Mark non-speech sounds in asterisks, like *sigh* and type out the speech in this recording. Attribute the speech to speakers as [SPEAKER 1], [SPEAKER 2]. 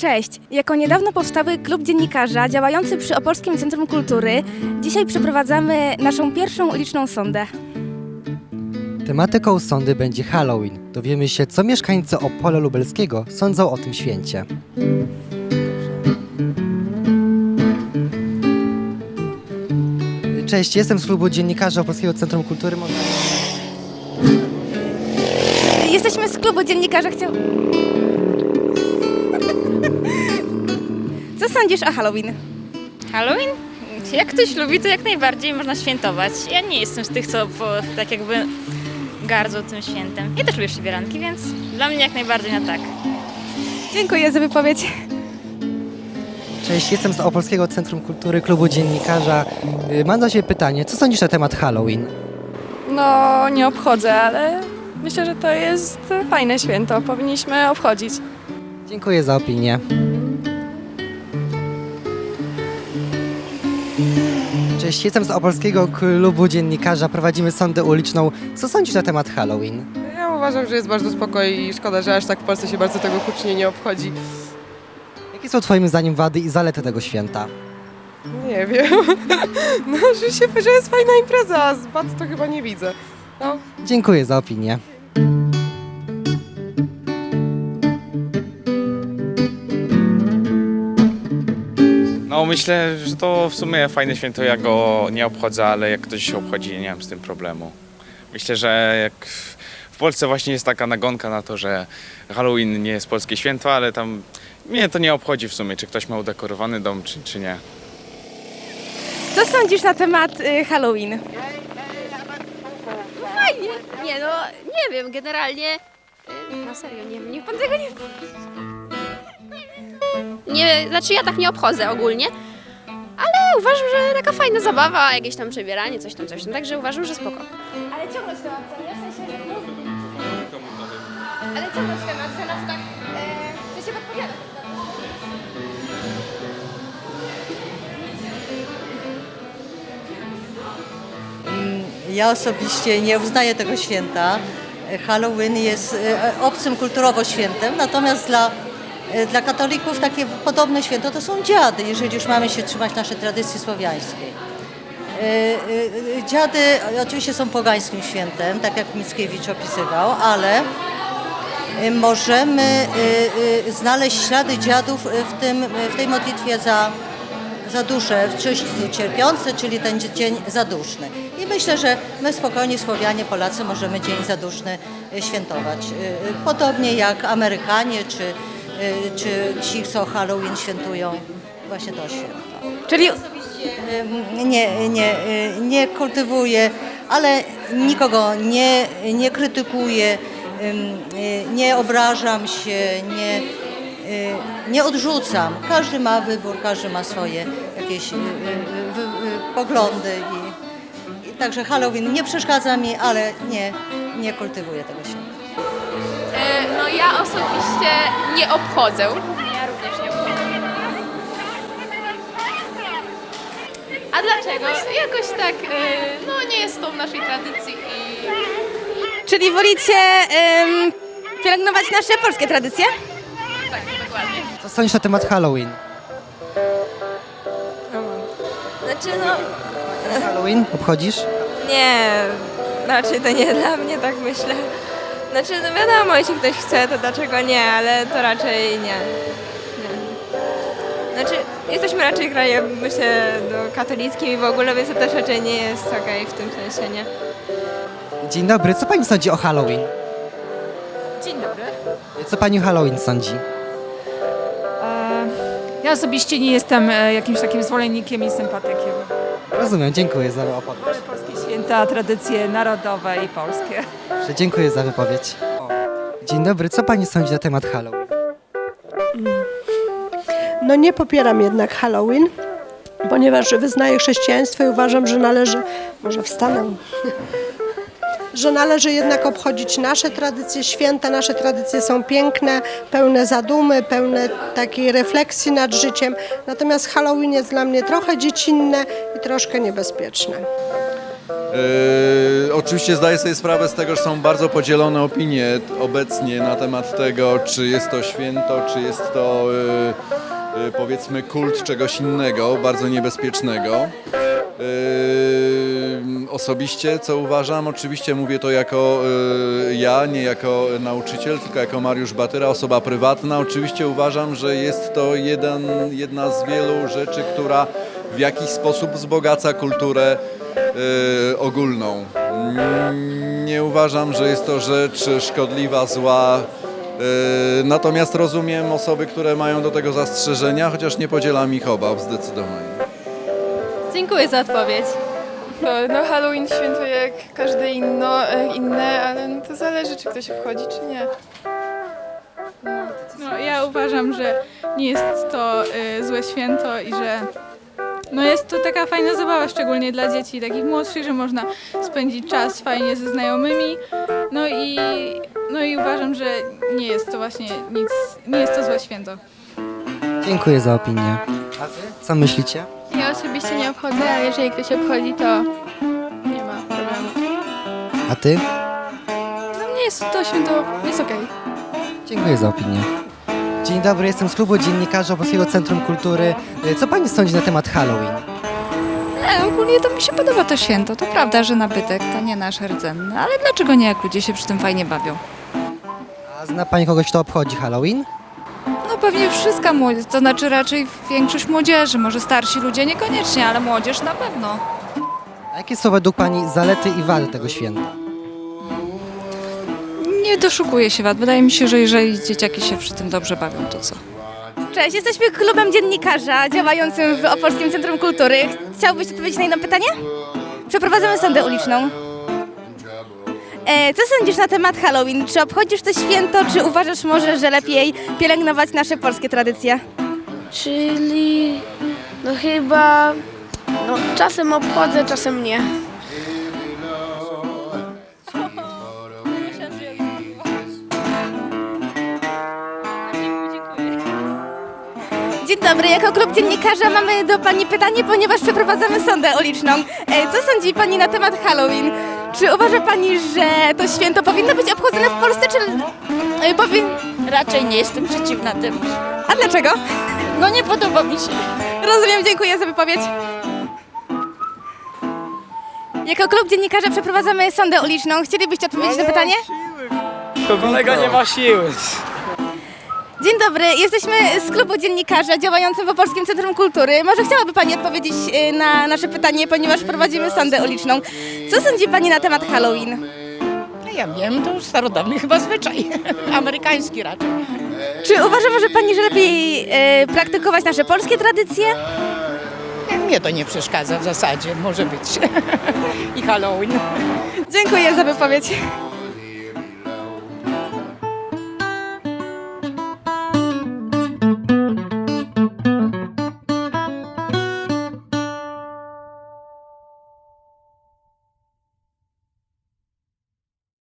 [SPEAKER 1] Cześć! Jako niedawno powstały klub dziennikarza działający przy Opolskim Centrum Kultury, dzisiaj przeprowadzamy naszą pierwszą uliczną sondę.
[SPEAKER 2] Tematyką sądy będzie Halloween. Dowiemy się, co mieszkańcy Opola Lubelskiego sądzą o tym święcie. Cześć, jestem z klubu dziennikarza Opolskiego Centrum Kultury. Można-
[SPEAKER 1] Jesteśmy z klubu dziennikarza. Chciał... sądzisz o Halloween?
[SPEAKER 3] Halloween? Jak ktoś lubi, to jak najbardziej można świętować. Ja nie jestem z tych, co po, tak jakby gardzą tym świętem. Ja też lubię przybieranki, więc dla mnie jak najbardziej na tak.
[SPEAKER 1] Dziękuję za wypowiedź.
[SPEAKER 2] Cześć, jestem z Opolskiego Centrum Kultury, klubu dziennikarza. Y, Mam do Ciebie pytanie, co sądzisz na temat Halloween?
[SPEAKER 4] No, nie obchodzę, ale myślę, że to jest fajne święto. Powinniśmy obchodzić.
[SPEAKER 2] Dziękuję za opinię. Cześć, jestem z Opolskiego Klubu Dziennikarza. Prowadzimy sondę uliczną. Co sądzisz na temat Halloween?
[SPEAKER 5] Ja uważam, że jest bardzo spokojnie i szkoda, że aż tak w Polsce się bardzo tego hucznie nie obchodzi.
[SPEAKER 2] Jakie są Twoim zdaniem wady i zalety tego święta?
[SPEAKER 5] Nie wiem. *laughs* No, że się, że jest fajna impreza, a z wad to chyba nie widzę. No,
[SPEAKER 2] Dziękuję za opinię.
[SPEAKER 6] Myślę, że to w sumie fajne święto, ja go nie obchodzę, ale jak ktoś obchodzi, nie mam z tym problemu. Myślę, że jak w Polsce właśnie jest taka nagonka na to, że Halloween nie jest polskie święto, ale tam mnie to nie obchodzi w sumie, czy ktoś ma udekorowany dom, czy, czy nie.
[SPEAKER 1] Co sądzisz na temat y, Halloween?
[SPEAKER 7] Fajnie. Nie no, nie wiem, generalnie... y, Na serio, nie wiem, niech pan tego nie... Nie, znaczy ja tak nie obchodzę ogólnie, ale uważam, że taka fajna zabawa, jakieś tam przebieranie, coś tam, coś tam, także uważam, że spoko.
[SPEAKER 1] Ale ciągnąć temat, co nie? W sensie... Ale ciągnąć temat, że na przykład... E, że się podpowiada.
[SPEAKER 8] Ja osobiście nie uznaję tego święta. Halloween jest e, obcym kulturowo świętem, natomiast dla, e, dla katolików takie podobne święto to są dziady, jeżeli już mamy się trzymać naszej tradycji słowiańskiej. E, e, Dziady oczywiście są pogańskim świętem, tak jak Mickiewicz opisywał, ale e, możemy e, e, znaleźć ślady dziadów w, tym, w tej modlitwie za, za duszę, czyść cierpiące, czyli ten dzień zaduszny. I myślę, że my spokojnie, Słowianie, Polacy, możemy dzień zaduszny e, świętować. E, Podobnie jak Amerykanie, czy, e, czy ci, co Halloween świętują właśnie to święto.
[SPEAKER 1] Czyli
[SPEAKER 8] E, Nie, nie, e, nie kultywuję, ale nikogo nie, nie krytykuję, nie obrażam się, nie, nie odrzucam. Każdy ma wybór, każdy ma swoje jakieś poglądy. I, i także Halloween nie przeszkadza mi, ale nie, nie kultywuję tego święta.
[SPEAKER 7] No ja osobiście nie obchodzę. Ja również nie obchodzę. A dlaczego? Jakoś tak, no nie jest to w naszej tradycji i...
[SPEAKER 1] Czyli wolicie em, pielęgnować nasze polskie tradycje?
[SPEAKER 7] Tak, dokładnie.
[SPEAKER 2] Co sądzisz na temat Halloween?
[SPEAKER 4] Znaczy no,
[SPEAKER 2] Halloween obchodzisz?
[SPEAKER 4] nie, raczej to nie dla mnie, tak myślę. Znaczy, no wiadomo, jeśli ktoś chce, to dlaczego nie, ale to raczej nie. nie. Znaczy, jesteśmy raczej krajem, myślę, no, katolickim i w ogóle, więc to też raczej nie jest okej w tym sensie, nie?
[SPEAKER 2] Dzień dobry, co Pani sądzi o Halloween?
[SPEAKER 9] Dzień dobry.
[SPEAKER 2] Co Pani o Halloween sądzi?
[SPEAKER 9] E, Ja osobiście nie jestem e, jakimś takim zwolennikiem i sympatykiem.
[SPEAKER 2] Rozumiem, dziękuję za opowieść.
[SPEAKER 9] Święta, tradycje narodowe i polskie.
[SPEAKER 2] Dobrze, Dziękuję za wypowiedź. Dzień dobry, co Pani sądzi na temat Halloween?
[SPEAKER 10] No nie popieram jednak Halloween, ponieważ wyznaję chrześcijaństwo i uważam, że należy, może wstanę, *laughs* że należy jednak obchodzić nasze tradycje, święta, nasze tradycje są piękne, pełne zadumy, pełne takiej refleksji nad życiem, natomiast Halloween jest dla mnie trochę dziecinne i troszkę niebezpieczne.
[SPEAKER 11] E, oczywiście zdaję sobie sprawę z tego, że są bardzo podzielone opinie obecnie na temat tego, czy jest to święto, czy jest to e, e, powiedzmy kult czegoś innego, bardzo niebezpiecznego. Yy, Osobiście, co uważam, oczywiście mówię to jako yy, ja, nie jako nauczyciel, tylko jako Mariusz Batyra, osoba prywatna. Oczywiście uważam, że jest to jeden, jedna z wielu rzeczy, która w jakiś sposób wzbogaca kulturę yy, ogólną. Mm, Nie uważam, że jest to rzecz szkodliwa, zła. Yy, Natomiast rozumiem osoby, które mają do tego zastrzeżenia, chociaż nie podzielam ich obaw zdecydowanie.
[SPEAKER 4] Dziękuję za odpowiedź.
[SPEAKER 12] No Halloween świętuje jak każde inno, e, inne, ale no to zależy, czy ktoś obchodzi, czy nie.
[SPEAKER 13] No, ja uważam, że nie jest to y, złe święto i że no jest to taka fajna zabawa, szczególnie dla dzieci takich młodszych, że można spędzić czas fajnie ze znajomymi. No i, no i uważam, że nie jest to właśnie nic, nie jest to złe święto.
[SPEAKER 2] Dziękuję za opinię. A wy? Co myślicie?
[SPEAKER 12] Ja osobiście nie obchodzę, ale jeżeli ktoś obchodzi, to nie ma problemu.
[SPEAKER 2] A ty?
[SPEAKER 12] Dla mnie jest to święto, jest okej.
[SPEAKER 2] Dziękuję za opinię. Dzień dobry, jestem z klubu dziennikarzy Opolskiego Centrum Kultury. Y, Co pani sądzi na temat Halloween?
[SPEAKER 14] Nie, ogólnie to mi się podoba to święto. To prawda, że nabytek to nie nasz rdzenny, ale dlaczego nie, jak ludzie się przy tym fajnie bawią?
[SPEAKER 2] A zna pani kogoś, kto obchodzi Halloween?
[SPEAKER 14] No pewnie wszystka młodzież, to znaczy raczej większość młodzieży, może starsi ludzie niekoniecznie, ale młodzież na pewno.
[SPEAKER 2] A jakie są według pani zalety i wady tego święta?
[SPEAKER 14] Nie doszukuję się wad. Wydaje mi się, że jeżeli dzieciaki się przy tym dobrze bawią, to co?
[SPEAKER 1] Cześć, jesteśmy klubem dziennikarza działającym w Opolskim Centrum Kultury. Chciałbyś odpowiedzieć na jedno pytanie? Przeprowadzamy sondę uliczną. E, co sądzisz na temat Halloween? Czy obchodzisz to święto, czy uważasz może, że lepiej pielęgnować nasze polskie tradycje?
[SPEAKER 12] Czyli no chyba no czasem obchodzę, czasem nie.
[SPEAKER 1] Dzień dobry, jako klub dziennikarza mamy do Pani pytanie, ponieważ przeprowadzamy sondę uliczną. E, co sądzi Pani na temat Halloween? Czy uważa Pani, że to święto powinno być obchodzone w Polsce, czy e, powi...
[SPEAKER 3] Raczej nie jestem przeciwna temu.
[SPEAKER 1] A dlaczego?
[SPEAKER 3] No nie podoba mi się.
[SPEAKER 1] Rozumiem, dziękuję za wypowiedź. Jako klub dziennikarza przeprowadzamy sondę uliczną. Chcielibyście odpowiedzieć na pytanie?
[SPEAKER 6] Kolega nie ma siły.
[SPEAKER 1] Dzień dobry, jesteśmy z klubu dziennikarza działającym w Opolskim Centrum Kultury. Może chciałaby Pani odpowiedzieć y, na nasze pytanie, ponieważ prowadzimy sondę uliczną. Co sądzi Pani na temat Halloween?
[SPEAKER 15] Ja wiem, to już starodawny chyba zwyczaj. *laughs* Amerykański raczej.
[SPEAKER 1] Czy uważa może Pani, że lepiej y, praktykować nasze polskie tradycje?
[SPEAKER 15] Mnie to nie przeszkadza w zasadzie, może być. *laughs* I Halloween.
[SPEAKER 1] Dziękuję za wypowiedź.